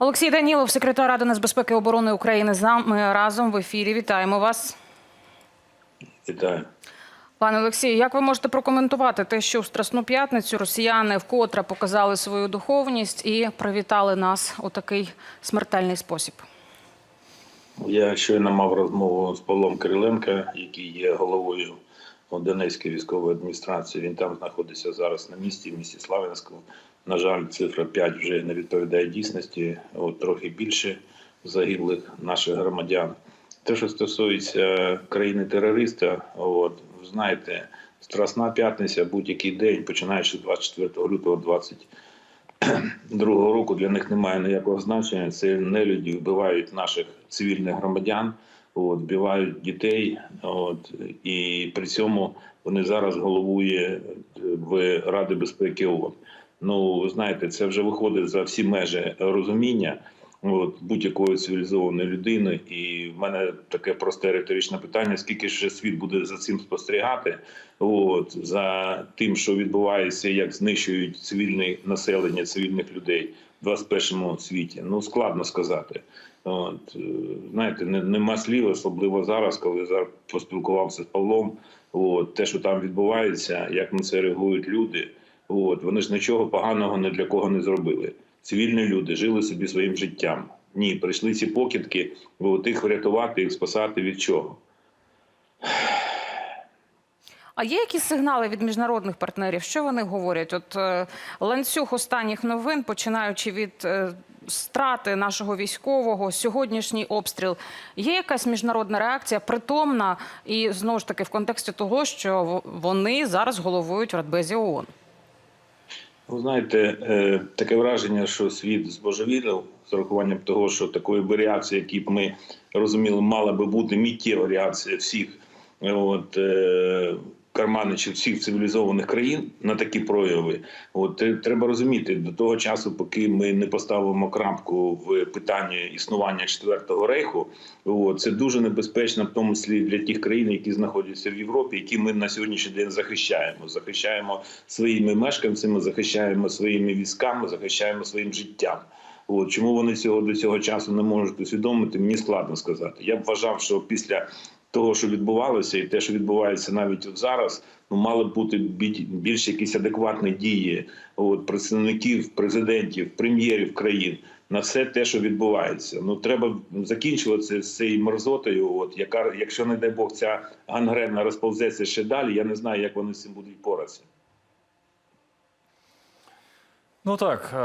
Олексій Данілов, секретар Ради нацбезпеки і оборони України, з нами разом в ефірі. Вітаємо вас. Вітаю. Пане Олексію, як ви можете прокоментувати те, що в Страсну п'ятницю росіяни вкотре показали свою духовність і привітали нас у такий смертельний спосіб? Я щойно мав розмову з Павлом Кириленка, який є головою Донецької військової адміністрації. Він там знаходиться зараз на місці, в місті Славянську. На жаль, цифра 5 вже не відповідає дійсності. От трохи більше загиблих наших громадян. Те, що стосується країни-терориста, от ви знаєте, Страсна п'ятниця будь-який день, починаючи з 24 лютого 20 другого року для них немає ніякого значення. Це нелюді вбивають наших цивільних громадян, от, вбивають дітей. От, і при цьому вони зараз головує в Ради безпеки ООН. Ну, знаєте, це вже виходить за всі межі розуміння от, будь-якої цивілізованої людини. І в мене таке просте риторичне питання: скільки ще світ буде за цим спостерігати? От за тим, що відбувається, як знищують цивільне населення, цивільних людей в 21 світі. Ну складно сказати. От е, знаєте, не- нема слів, особливо зараз, коли зараз поспілкувався з Павлом. От те, що там відбувається, як на це реагують люди. От вони ж нічого поганого ні для кого не зробили. Цивільні люди жили собі своїм життям. Ні, прийшли ці покидки, от їх врятувати, їх спасати від чого. А є якісь сигнали від міжнародних партнерів? Що вони говорять? От е, ланцюг останніх новин, починаючи від е, страти нашого військового, сьогоднішній обстріл. Є якась міжнародна реакція, притомна і знову ж таки в контексті того, що вони зараз головують в Радбезі ООН. Ви знаєте, е, таке враження, що світ збожевілив з урахуванням того, що такої би реакції, які б ми розуміли, мала би бути міттєва реакція всіх. От, е, карманичів всіх цивілізованих країн на такі прояви. От е, треба розуміти до того часу, поки ми не поставимо крапку в питанні існування четвертого рейху. От, це дуже небезпечно, в тому числі для тих країн, які знаходяться в Європі, які ми на сьогоднішній день захищаємо. Захищаємо своїми мешканцями, захищаємо своїми військами, захищаємо своїм життям. От чому вони цього до цього часу не можуть усвідомити, мені складно сказати. Я б вважав, що після того, що відбувалося, і те, що відбувається навіть зараз, ну мали б бути більш якісь адекватні дії от, представників, президентів, прем'єрів країн на все те, що відбувається. Ну треба закінчувати з цією мерзотою. От яка, якщо не дай Бог, ця гангрена розповзеться ще далі, я не знаю, як вони з цим будуть поратися. Ну так, е,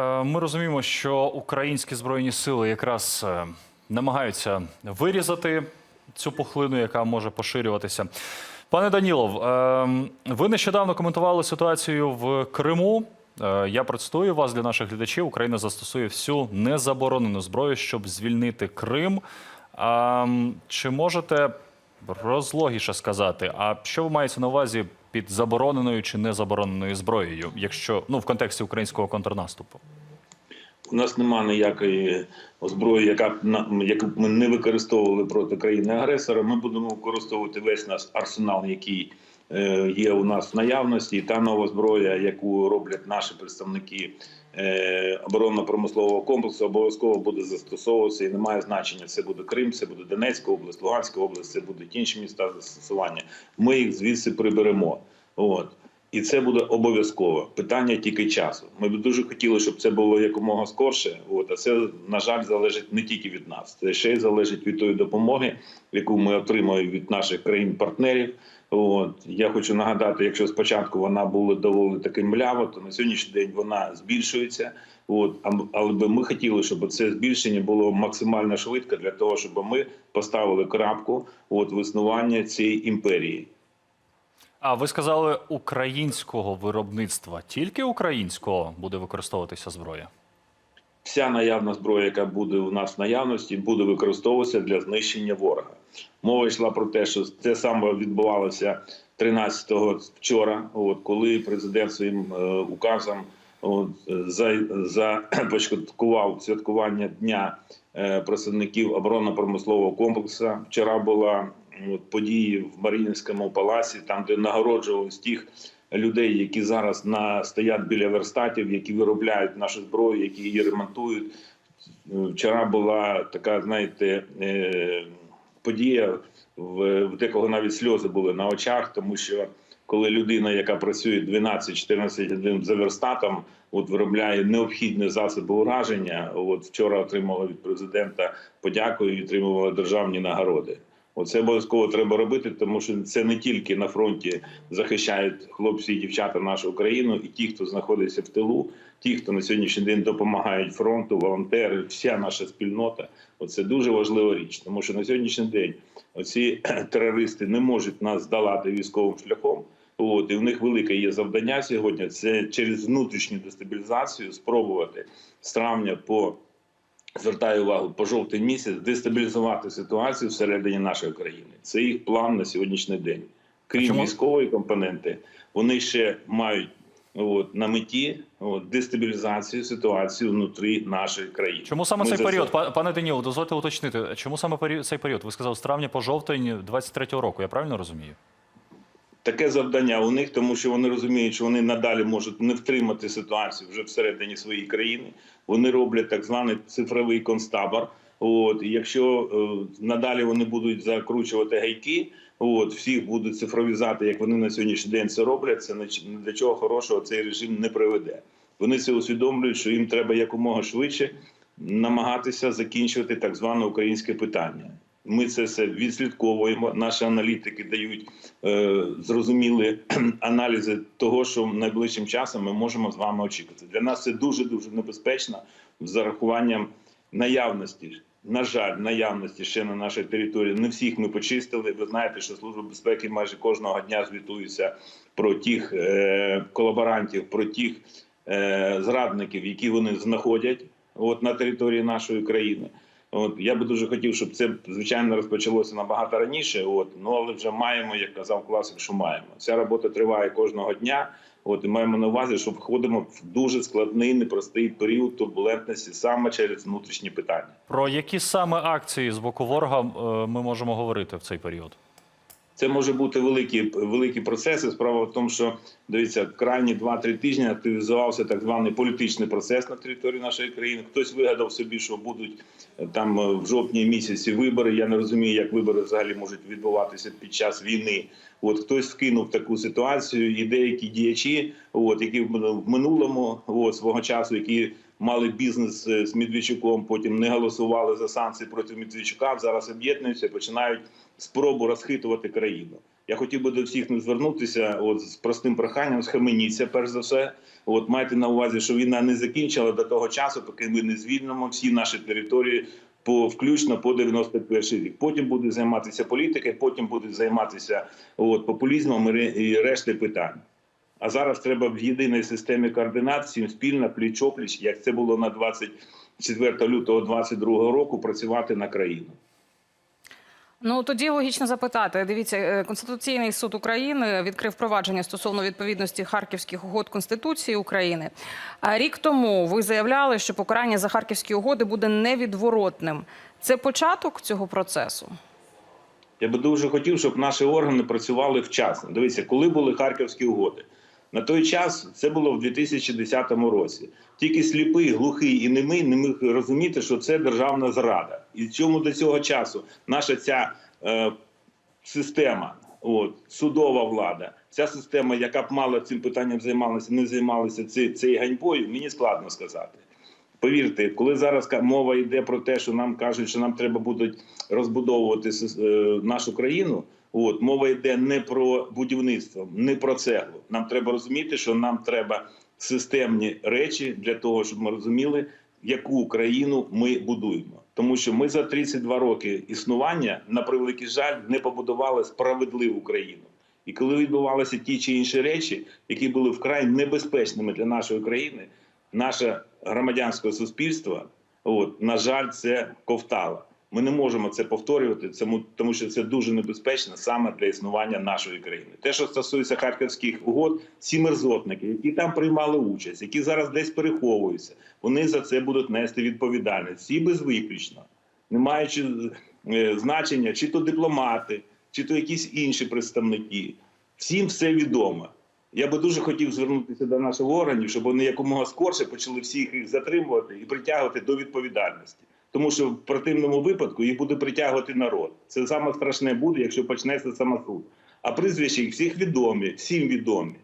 е, ми розуміємо, що українські збройні сили якраз е, намагаються вирізати цю пухлину, яка може поширюватися. Пане Данілов, е, ви нещодавно коментували ситуацію в Криму. Е, Я процитую вас для наших глядачів. Україна застосує всю незаборонену зброю, щоб звільнити Крим. А, чи можете розлогіше сказати, а що ви маєте на увазі під забороненою чи незабороненою зброєю, якщо ну в контексті українського контрнаступу? У нас немає ніякої зброї, яка б на- яку ми не використовували проти країни-агресора. Ми будемо використовувати весь наш арсенал, який е, є у нас в наявності. І та нова зброя, яку роблять наші представники е, оборонно-промислового комплексу, обов'язково буде застосовуватися і немає значення. Це буде Крим, це буде Донецька область, Луганська область, це будуть інші міста застосування. Ми їх звідси приберемо. От. І це буде обов'язково. Питання тільки часу. Ми б дуже хотіли, щоб це було якомога скорше. От, а це, на жаль, залежить не тільки від нас. Це ще й залежить від тої допомоги, яку ми отримуємо від наших країн-партнерів. От я хочу нагадати, якщо спочатку вона була доволі таки млява, то на сьогоднішній день вона збільшується. От але би ми хотіли, щоб це збільшення було максимально швидко для того, щоб ми поставили крапку от в існування цієї імперії. А ви сказали українського виробництва, тільки українського буде використовуватися зброя? Вся наявна зброя, яка буде у нас в наявності, буде використовуватися для знищення ворога. Мова йшла про те, що це саме відбувалося 13-го вчора, от коли президент своїм е, указом от, за, започаткував святкування дня е, представників оборонно-промислового комплексу. Вчора була події в Маріїнському палаці, там де нагороджувались тих людей, які зараз на стоять біля верстатів, які виробляють нашу зброю, які її ремонтують. Вчора була така, знаєте, е, подія, в, в декого навіть сльози були на очах, тому що коли людина, яка працює 12-14 годин за верстатом, от виробляє необхідні засоби ураження. От вчора отримала від президента подяку і отримувала державні нагороди. Оце обов'язково треба робити, тому що це не тільки на фронті захищають хлопці і дівчата нашу країну, і ті, хто знаходиться в тилу, ті, хто на сьогоднішній день допомагають фронту, волонтери, вся наша спільнота. Оце дуже важлива річ, тому що на сьогоднішній день оці терористи не можуть нас здолати військовим шляхом. От і в них велике є завдання сьогодні. Це через внутрішню дестабілізацію спробувати з травня по звертаю увагу по жовтий місяць дестабілізувати ситуацію всередині нашої країни. Це їх план на сьогоднішній день. Крім чому? військової компоненти, вони ще мають от, на меті от, дестабілізацію ситуації внутрі нашої країни. Чому саме Ми цей період, це- Па- пане Даніло, дозвольте уточнити, чому саме цей період? Ви сказали з травня по жовтень 23-го року, я правильно розумію? Таке завдання у них, тому що вони розуміють, що вони надалі можуть не втримати ситуацію вже всередині своєї країни. Вони роблять так званий цифровий концтабор. От і якщо е, надалі вони будуть закручувати гайки, от всіх будуть цифровізати, як вони на сьогоднішній день це роблять. Це для чого хорошого цей режим не приведе. Вони це усвідомлюють, що їм треба якомога швидше намагатися закінчувати так зване українське питання. Ми це все відслідковуємо. Наші аналітики дають е, зрозумілі аналізи того, що найближчим часом ми можемо з вами очікувати. Для нас це дуже дуже небезпечно з зарахуванням наявності. На жаль, наявності ще на нашій території не всіх ми почистили. Ви знаєте, що служба безпеки майже кожного дня звітується про тих е, колаборантів, про тих е, зрадників, які вони знаходять от на території нашої країни. От я би дуже хотів, щоб це звичайно розпочалося набагато раніше. От ну але вже маємо, як казав класик, що маємо. Ця робота триває кожного дня. От і маємо на увазі, що входимо в дуже складний, непростий період турбулентності саме через внутрішні питання. Про які саме акції з боку ворога е, ми можемо говорити в цей період? Це може бути великі великі процеси. Справа в тому, що дивіться, крайні 2-3 тижні активізувався так званий політичний процес на території нашої країни. Хтось вигадав собі, що будуть е, там е, в жовтні місяці вибори. Я не розумію, як вибори взагалі можуть відбуватися під час війни. От хтось вкинув таку ситуацію, і деякі діячі, от які в минулому от, свого часу, які мали бізнес е, з Медведчуком, потім не голосували за санкції проти Медведчука. Зараз об'єднуються, починають спробу розхитувати країну. Я хотів би до всіх не звернутися от з простим проханням, схаменіться, перш за все. От майте на увазі, що війна не закінчила до того часу, поки ми не звільнимо всі наші території по включно по 91 рік. Потім буде займатися політика, потім буде займатися от популізмом і решти питань. А зараз треба в єдиній системі координат всім спільно пліч-опліч, як це було на 24 лютого 2022 року, працювати на країну. Ну тоді логічно запитати. Дивіться, е, Конституційний суд України відкрив провадження стосовно відповідності харківських угод Конституції України. А рік тому ви заявляли, що покарання за харківські угоди буде невідворотним. Це початок цього процесу. Я би дуже хотів, щоб наші органи працювали вчасно. Дивіться, коли були харківські угоди. На той час це було в 2010 році. Тільки сліпий, глухий і немий не міг розуміти, що це державна зрада. І чому до цього часу наша ця е, система, от, судова влада, ця система, яка б мала цим питанням займалася, не займалася ці- цією ганьбою, мені складно сказати. Повірте, коли зараз мова йде про те, що нам кажуть, що нам треба буде розбудовувати е, нашу країну. От мова йде не про будівництво, не про цеглу. Нам треба розуміти, що нам треба системні речі для того, щоб ми розуміли, яку країну ми будуємо. Тому що ми за 32 роки існування, на превеликий жаль, не побудували справедливу країну. І коли відбувалися ті чи інші речі, які були вкрай небезпечними для нашої країни, наше громадянське суспільство, от на жаль, це ковтало. Ми не можемо це повторювати, тому що це дуже небезпечно саме для існування нашої країни. Те, що стосується харківських угод, ці мерзотники, які там приймали участь, які зараз десь переховуються, вони за це будуть нести відповідальність. Всі безвиключно, не маючи е, значення, чи то дипломати, чи то якісь інші представники. Всім все відомо. Я би дуже хотів звернутися до наших органів, щоб вони якомога скорше почали всіх їх затримувати і притягувати до відповідальності. Тому що в противному випадку їх буде притягувати народ. Це саме страшне буде, якщо почнеться самосуд. А прізвища їх всіх відомі, всім відомі.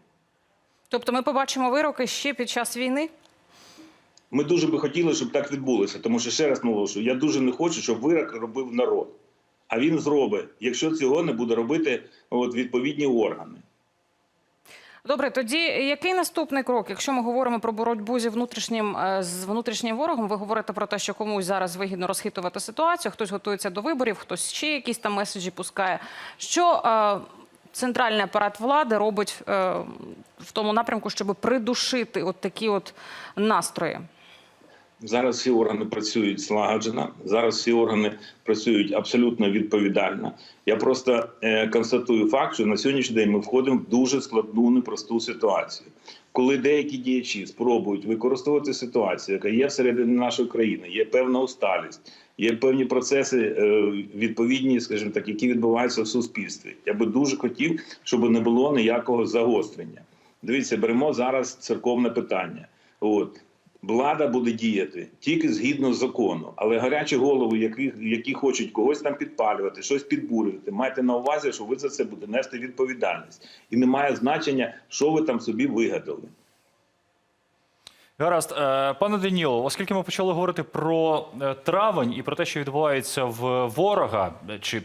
Тобто ми побачимо вироки ще під час війни? Ми дуже би хотіли, щоб так відбулося, тому що ще раз наголошую, я дуже не хочу, щоб вирок робив народ. А він зробить, якщо цього не буде робити от, відповідні органи. Добре, тоді який наступний крок? Якщо ми говоримо про боротьбу зі внутрішнім е, з внутрішнім ворогом, ви говорите про те, що комусь зараз вигідно розхитувати ситуацію, хтось готується до виборів, хтось ще якісь там меседжі пускає. Що е, центральний апарат влади робить е, в тому напрямку, щоб придушити от такі от настрої? Зараз всі органи працюють злагоджено. Зараз всі органи працюють абсолютно відповідально. Я просто е, констатую факт, що на сьогоднішній день ми входимо в дуже складну непросту ситуацію. Коли деякі діячі спробують використовувати ситуацію, яка є всередині нашої країни, є певна усталість, є певні процеси е, відповідні, скажімо так, які відбуваються в суспільстві. Я би дуже хотів, щоб не було ніякого загострення. Дивіться, беремо зараз церковне питання. От влада буде діяти тільки згідно закону, але гарячі голови, які, які хочуть когось там підпалювати, щось підбурювати, майте на увазі, що ви за це будете нести відповідальність, і не має значення, що ви там собі вигадали. Гаразд, Е, пане Даніло, оскільки ми почали говорити про е, травень і про те, що відбувається в ворога, чи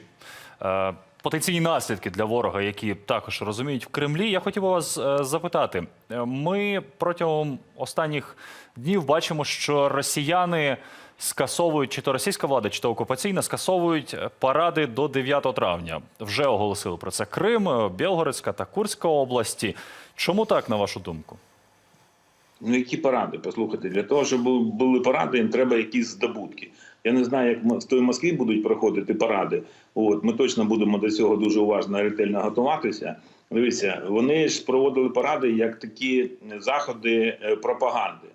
е, потенційні наслідки для ворога, які також розуміють в Кремлі, я хотів би вас е, запитати. Е, Ми протягом останніх днів бачимо, що росіяни скасовують, чи то російська влада, чи то окупаційна, скасовують паради до 9 травня. Вже оголосили про це Крим, Білгородська та Курська області. Чому так, на вашу думку? Ну які поради? Послухайте, для того, щоб були поради, їм треба якісь здобутки. Я не знаю, як з тої Москві будуть проходити паради. От ми точно будемо до цього дуже уважно ретельно готуватися. Дивіться, вони ж проводили паради як такі заходи е, пропаганди.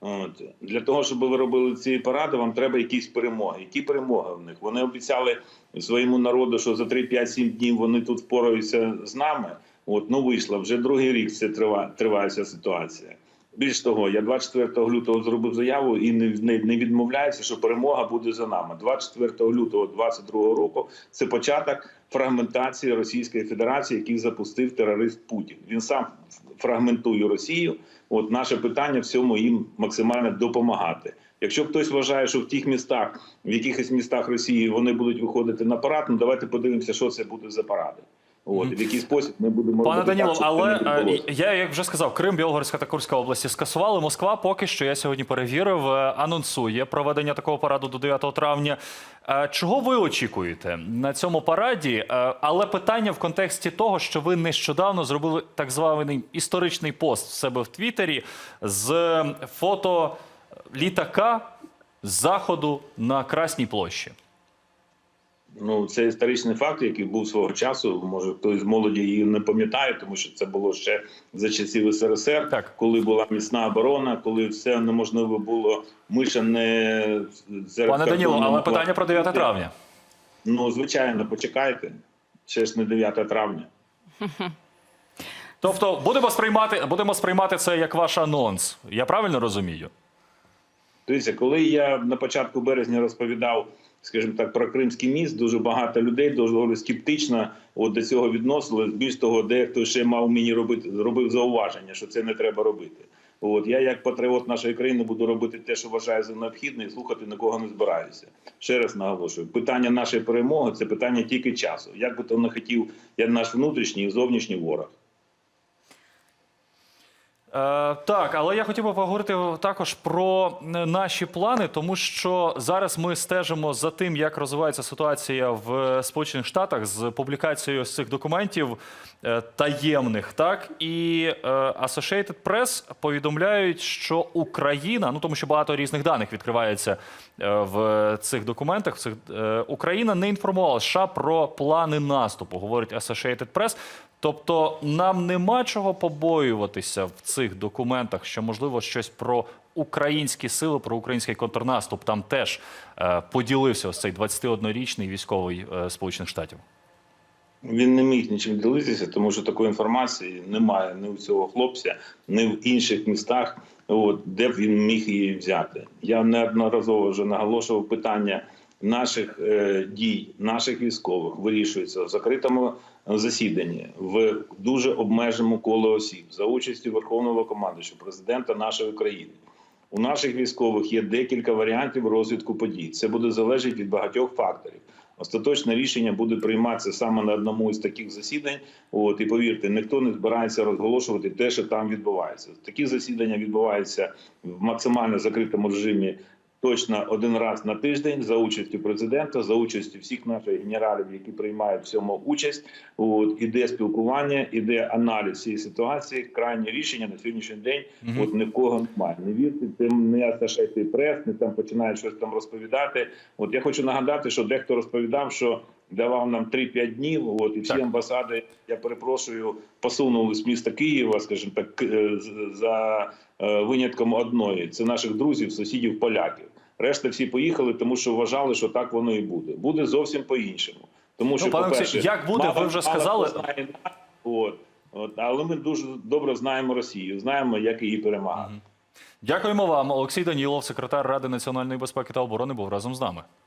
От для того, щоб ви робили ці паради, вам треба якісь перемоги. Які перемоги в них? Вони обіцяли своєму народу, що за 3-5-7 днів вони тут впораються з нами. От ну вийшло вже другий рік. Це триває, триває ця ситуація. Більш того, я 24 лютого зробив заяву і не, не, не відмовляюся, що перемога буде за нами. 24 лютого 2022 року це початок фрагментації Російської Федерації, який запустив терорист Путін. Він сам фрагментує Росію. От наше питання в цьому їм максимально допомагати. Якщо хтось вважає, що в тих містах, в якихось містах Росії вони будуть виходити на парад, ну давайте подивимося, що це буде за паради. От і в який спосіб ми будемо Пане Даніло, так, але е, я як вже сказав, Крим, Білгородська та Курська області скасували. Москва поки що я сьогодні перевірив, е, анонсує проведення такого параду до 9 травня. Е, Чого ви очікуєте на цьому параді? Але питання в контексті того, що ви нещодавно зробили так званий історичний пост в себе в Твіттері з фото літака з заходу на Красній площі. Ну, це історичний факт, який був свого часу. Може, хтось з молоді її не пам'ятає, тому що це було ще за часів СРСР, Так. коли була міцна оборона, коли все неможливо було. Ми ще не Пане Даніло, але питання про 9 травня. Ну звичайно, почекайте. Ще ж не 9 травня. Тобто будемо сприймати, будемо сприймати це як ваш анонс. Я правильно розумію? Дивіться, коли я на початку березня розповідав, скажімо так, про Кримський міст, дуже багато людей доволі скептично от до цього відносились. Більш того, дехто ще мав мені робити робив зауваження, що це не треба робити. От я, як патріот нашої країни, буду робити те, що вважаю за необхідне, і слухати нікого не збираюся. Ще раз наголошую: питання нашої перемоги це питання тільки часу. Як би то не хотів я наш внутрішній і зовнішній ворог. Е, так, але я хотів би поговорити також про е, наші плани, тому що зараз ми стежимо за тим, як розвивається ситуація в Сполучених Штатах з публікацією цих документів е, таємних. Так і е, Associated Press повідомляють, що Україна, ну тому що багато різних даних відкривається е, в цих документах. В цих е, Україна не інформувала США про плани наступу, говорить Associated Press. Тобто нам нема чого побоюватися в цих документах, що можливо щось про українські сили, про український контрнаступ там теж е, поділився ось цей 21-річний військовий е, Сполучених Штатів. Він не міг нічим ділитися, тому що такої інформації немає ні у цього хлопця, ні в інших містах, от, де б він міг її взяти. Я неодноразово вже наголошував питання наших е, дій, наших військових вирішується в закритому засіданні в дуже обмеженому коло осіб за участю Верховного командуючого, президента нашої країни. У наших військових є декілька варіантів розвитку подій. Це буде залежати від багатьох факторів. Остаточне рішення буде прийматися саме на одному із таких засідань. От і повірте, ніхто не збирається розголошувати те, що там відбувається. Такі засідання відбуваються в максимально закритому режимі. Точно один раз на тиждень за участю президента, за участю всіх наших генералів, які приймають в цьому участь. От іде спілкування, іде аналіз цієї ситуації. Крайнє рішення на сьогоднішній день. Мгм. От ні в кого немає. Не вірте тим, не Associated прес, не там починають щось там розповідати. От я хочу нагадати, що дехто розповідав, що давав нам 3-5 днів. От і всі Так. амбасади, я перепрошую, посунули з міста Києва, скажімо так, е, за е, винятком одної. Це наших друзів, сусідів, поляків. Решта всі поїхали, тому що вважали, що так воно і буде. Буде зовсім по-іншому. Тому що, Ну, пане по-перше, як буде, мало- ви вже сказали. знає От, от, але ми дуже добре знаємо Росію, знаємо, як її перемагати. Дякуємо вам. Олексій Данілов, секретар Ради національної безпеки та оборони, був разом з нами.